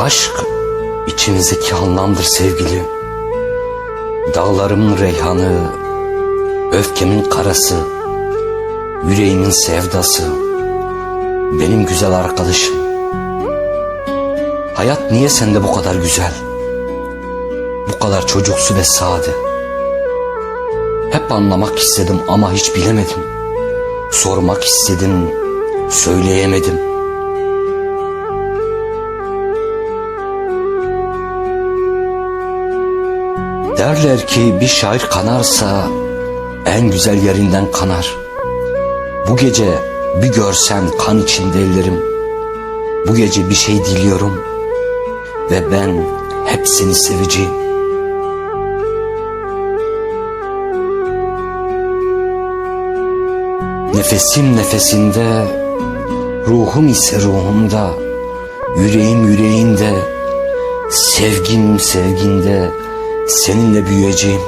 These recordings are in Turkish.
Aşk içimizdeki anlamdır sevgili. Dağlarımın reyhanı, öfkemin karası, yüreğimin sevdası, benim güzel arkadaşım. Hayat niye sende bu kadar güzel? Bu kadar çocuksu ve sade. Hep anlamak istedim ama hiç bilemedim. Sormak istedim, söyleyemedim. Derler ki bir şair kanarsa en güzel yerinden kanar. Bu gece bir görsen kan içinde ellerim. Bu gece bir şey diliyorum ve ben hep seni seveceğim. Nefesim nefesinde, ruhum ise ruhumda, yüreğim yüreğinde, sevgim sevginde, seninle büyüyeceğim.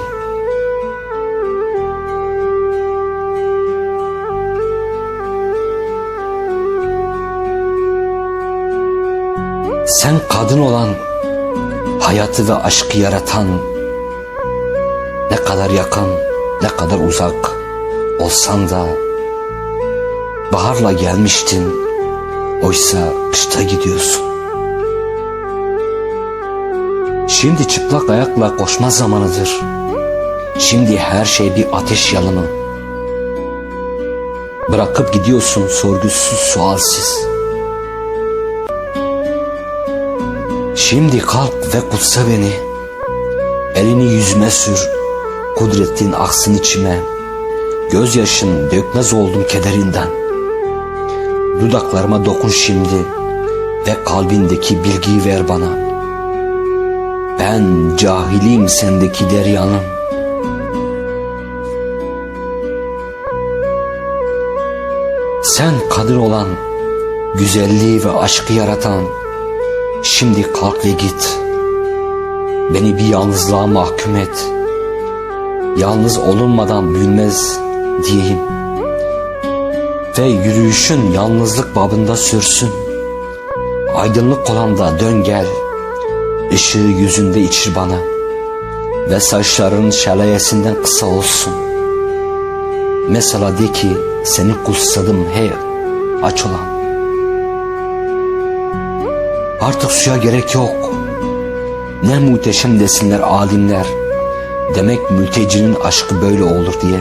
Sen kadın olan, hayatı ve aşkı yaratan, ne kadar yakın, ne kadar uzak olsan da, baharla gelmiştin, oysa kışta gidiyorsun. Şimdi çıplak ayakla koşma zamanıdır. Şimdi her şey bir ateş yalanı. Bırakıp gidiyorsun sorgusuz sualsiz. Şimdi kalk ve kutsa beni. Elini yüzüme sür. Kudretin aksın içime. Gözyaşın dökmez oldum kederinden. Dudaklarıma dokun şimdi ve kalbindeki bilgiyi ver bana.'' Ben cahilim sendeki deryanım. Sen kadın olan, güzelliği ve aşkı yaratan, şimdi kalk ve git. Beni bir yalnızlığa mahkum et. Yalnız olunmadan büyünmez diyeyim. Ve yürüyüşün yalnızlık babında sürsün. Aydınlık olan da dön gel.'' Işığı yüzünde içir bana ve saçların şalayesinden kısa olsun. Mesela de ki seni kutsadım hey aç olan. Artık suya gerek yok. Ne muhteşem desinler alimler. Demek mültecinin aşkı böyle olur diye.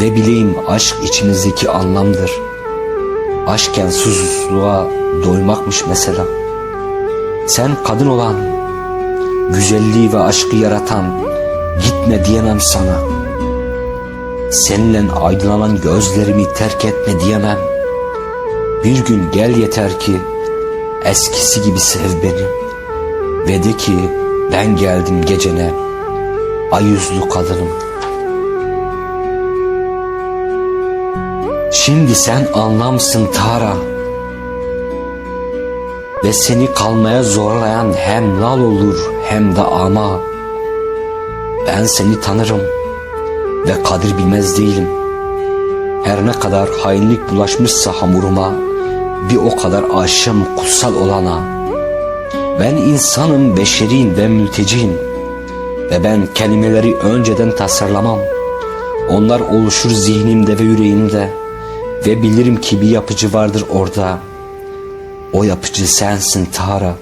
Ve bileyim aşk içimizdeki anlamdır. Aşken susuzluğa doymakmış mesela.'' Sen kadın olan, güzelliği ve aşkı yaratan, gitme diyemem sana. Seninle aydınlanan gözlerimi terk etme diyemem. Bir gün gel yeter ki eskisi gibi sev beni. Ve de ki ben geldim gecene, ay yüzlü kadınım. Şimdi sen anlamsın Tara ve seni kalmaya zorlayan hem lal olur hem de ama. Ben seni tanırım ve kadir bilmez değilim. Her ne kadar hainlik bulaşmışsa hamuruma, bir o kadar aşığım kutsal olana. Ben insanım, beşeriyim ve mülteciyim ve ben kelimeleri önceden tasarlamam. Onlar oluşur zihnimde ve yüreğimde ve bilirim ki bir yapıcı vardır orada.'' O yapıcı sensin Tara.